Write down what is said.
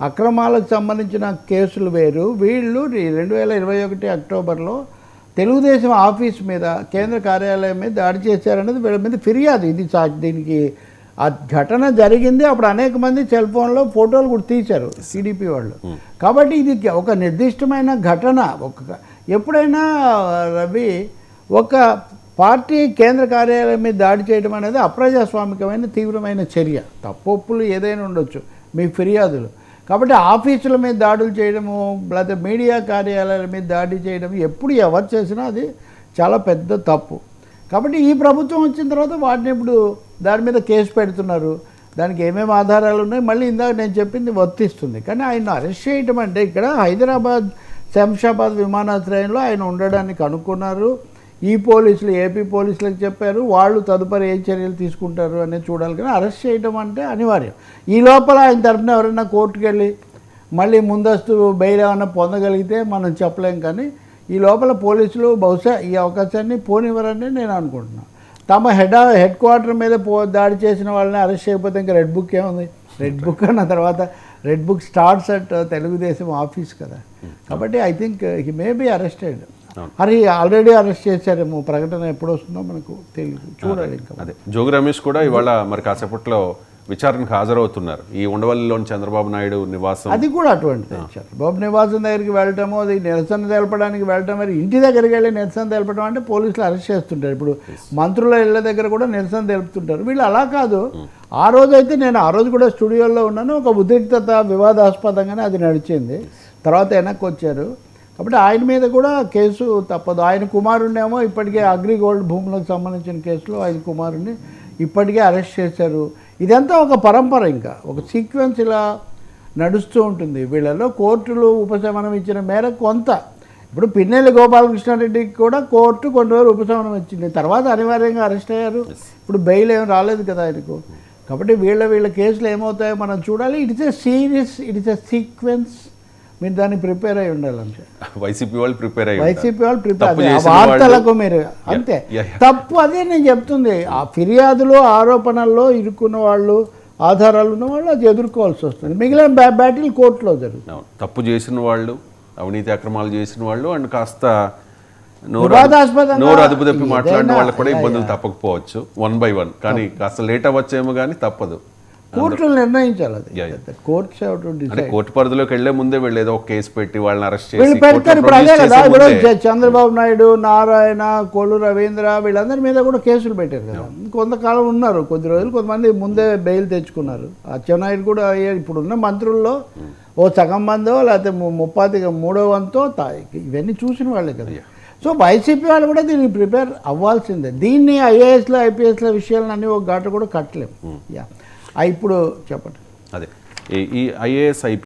అక్రమాలకు సంబంధించిన కేసులు వేరు. వీళ్ళు రెండు వేల ఇరవై ఒకటి అక్టోబర్లో తెలుగుదేశం ఆఫీస్ మీద కేంద్ర కార్యాలయం మీద దాడి చేశారనేది వీళ్ళ మీద ఫిర్యాదు. ఇది దీనికి ఆ ఘటన జరిగింది. అప్పుడు అనేక మంది సెల్ ఫోన్లో ఫోటోలు కూడా తీశారు టీడీపీ వాళ్ళు. కాబట్టి ఇది ఒక నిర్దిష్టమైన ఘటన. ఒక ఎప్పుడైనా రవి ఒక పార్టీ కేంద్ర కార్యాలయం మీద దాడి చేయడం అనేది అప్రజాస్వామికమైన తీవ్రమైన చర్య. తప్పొప్పులు ఏదైనా ఉండొచ్చు. మీ ఫిర్యాదులు. కాబట్టి ఆఫీసుల మీద దాడులు చేయడము లేకపోతే మీడియా కార్యాలయాల మీద దాడి చేయడం ఎప్పుడు ఎవరు చేసినా అది చాలా పెద్ద తప్పు. కాబట్టి ఈ ప్రభుత్వం వచ్చిన తర్వాత వాటిని ఇప్పుడు దాని మీద కేసు పెడుతున్నారు. దానికి ఏమేమి ఆధారాలు ఉన్నాయి? మళ్ళీ ఇందాక నేను చెప్పింది వర్తిస్తుంది. కానీ ఆయన అరెస్ట్ చేయటం అంటే ఇక్కడ హైదరాబాద్ శంషాబాద్ విమానాశ్రయంలో ఆయన ఉండడానికి అనుకున్నారు. ఈ పోలీసులు ఏపీ పోలీసులకు చెప్పారు వాళ్ళు తదుపరి ఏ చర్యలు తీసుకుంటారు అనేది చూడాలి కానీ అరెస్ట్ చేయడం అంటే అనివార్యం. ఈ లోపల ఆయన తరఫున ఎవరైనా కోర్టుకు వెళ్ళి మళ్ళీ ముందస్తు బెయిల్ ఏమైనా పొందగలిగితే మనం చెప్పలేం కానీ ఈ లోపల పోలీసులు బహుశా ఈ అవకాశాన్ని పోనివ్వరని నేను అనుకుంటున్నాను తమ హెడ్ హెడ్ క్వార్టర్ మీద పో దాడి చేసిన వాళ్ళని అరెస్ట్ చేయకపోతే ఇంకా రెడ్ బుక్ ఏముంది రెడ్ బుక్ అన్న తర్వాత red book starts at Telugu Desam office కదా. కాబట్టి I think he may be arrested. అది ఆల్రెడీ అరెస్ట్ చేశారేమో ప్రకటన ఎప్పుడు వస్తుందో మనకు తెలియదు చూడాలి ఇంకా. అదే. జోగి రమేష్ కూడా ఇవాళ మరి కాసేపట్లో విచారణకు హాజరవుతున్నారు. ఈ ఉండవల్లిలోని చంద్రబాబు నాయుడు నివాసం. అది కూడా అటువంటిది. చంద్రబాబు నివాసం దగ్గరికి వెళ్ళటము అది నిరసన తెలపడానికి వెళ్ళటం మరి ఇంటి దగ్గరికి వెళ్ళి నిరసన తెలపడం అంటే పోలీసులు అరెస్ట్ చేస్తుంటారు. ఇప్పుడు మంత్రుల ఇళ్ళ దగ్గర కూడా నిరసన తెలుపుతుంటారు. వీళ్ళు అలా కాదు. ఆ రోజు అయితే నేను ఆ రోజు కూడా స్టూడియోలో ఉన్నాను. ఒక ఉద్రిక్తత వివాదాస్పదంగానే అది నడిచింది. తర్వాత వెనక్కి వచ్చారు. కాబట్టి ఆయన మీద కూడా కేసు తప్పదు. ఆయన కుమారుణ్ణేమో ఇప్పటికే అగ్రిగోల్డ్ భూములకు సంబంధించిన కేసులో ఆయన కుమారుణ్ణి ఇప్పటికే అరెస్ట్ చేశారు. ఇదంతా ఒక పరంపర ఇంకా. ఒక సీక్వెన్స్ ఇలా నడుస్తూ ఉంటుంది. వీళ్ళలో కోర్టులు ఉపశమనం ఇచ్చిన మేర కొంత. ఇప్పుడు పిన్నెల్లి గోపాలకృష్ణారెడ్డికి కూడా కోర్టు కొన్ని రోజులు ఉపశమనం ఇచ్చింది. తర్వాత అనివార్యంగా అరెస్ట్ అయ్యారు. ఇప్పుడు బెయిల్ ఏం రాలేదు కదా ఆయనకు. కాబట్టి వీళ్ళ వీళ్ళ కేసులు ఏమవుతాయో మనం చూడాలి. It is a serious it is a sequence మీరు దాన్ని ప్రిపేర్ అయి ఉండాలంటే వైసీపీ వాళ్ళు ప్రిపేర్ అయ్యి వైసీపీ వాళ్ళు ప్రిపేర్ వార్తలకు మీరు అంతే. తప్పు అదే నేను చెప్తుంది. ఆ ఫిర్యాదులు ఆరోపణల్లో ఇరుక్కున్న వాళ్ళు ఆధారాలు ఉన్న వాళ్ళు అది ఎదుర్కోవాల్సి వస్తుంది. మిగిలిన బ్యా బ్యాటిల్ కోర్టులో జరుగుతుంది. తప్పు చేసిన వాళ్ళు అవినీతి అక్రమాలు చేసిన వాళ్ళు అండ్ కాస్త నోరు అదుపు తప్పి మాట్లాడిన వాళ్ళకి కూడా ఇబ్బందులు తప్పకపోవచ్చు. వన్ బై వన్ కానీ కాస్త లేట్ అవ్వచ్చేమో కానీ తప్పదు. కోర్టులు నిర్ణయించాలి అది. కోర్ట్స్ కోర్టు పరిధిలోకి వెళ్ళే ముందే వీళ్ళు ఏదో ఒక కేసు పెట్టి వాళ్ళని అరెస్ట్ చేసి పెడతారు. ఇప్పుడు అదే కదా చంద్రబాబు నాయుడు నారాయణ కొల్లు రవీంద్ర వీళ్ళందరి మీద కూడా కేసులు పెట్టారు కదా. కొంతకాలం ఉన్నారు కొద్ది రోజులు కొంతమంది ముందే బెయిల్ తెచ్చుకున్నారు. అచ్చెన్నాయుడు కూడా ఇప్పుడున్న మంత్రుల్లో ఓ సగం మందో లేకపోతే ము- ముప్పాతిగా మూడో వంతో ఇవన్నీ చూసిన వాళ్ళే కదా. సో వైసీపీ వాళ్ళు కూడా దీనికి ప్రిపేర్ అవ్వాల్సిందే. దీన్ని ఐఏఎస్లో ఐపీఎస్ల విషయాలన్నీ ఒక ఘాట కూడా కట్టలేము. యా. ఇప్పుడు చెప్పండి. అదే. ఈ- ఈ ఐఏఎస్ ఐపీ